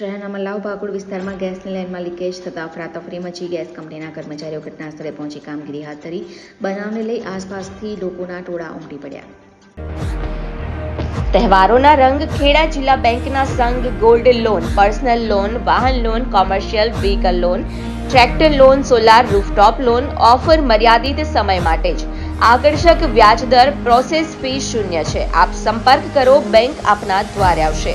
શહેરના મલ્લાવ ભાગોળ વિસ્તારમાં ગેસની લાઇનમાં લીકેજ થતાં અફરાતફરી મચી ગેસ કંપનીના કર્મચારીઓ ઘટના સ્થળે પહોંચી કામગીરી હાથ ધરી. બનાવને લઈ આસપાસથી લોકોના ટોળા ઉમટી પડ્યા. તહેવારોના રંગ ખેડા જિલ્લા બેંકના સંઘ ગોલ્ડ લોન, પર્સનલ લોન, વાહન loan, commercial vehicle loan, tractor loan, solar rooftop loan, offer મર્યાદિત સમય માટે જ. આકર્ષક વ્યાજદર પ્રોસેસ ફી શૂન્ય છે. આપ સંપર્ક કરો, બેંક આપના દ્વારે આવશે.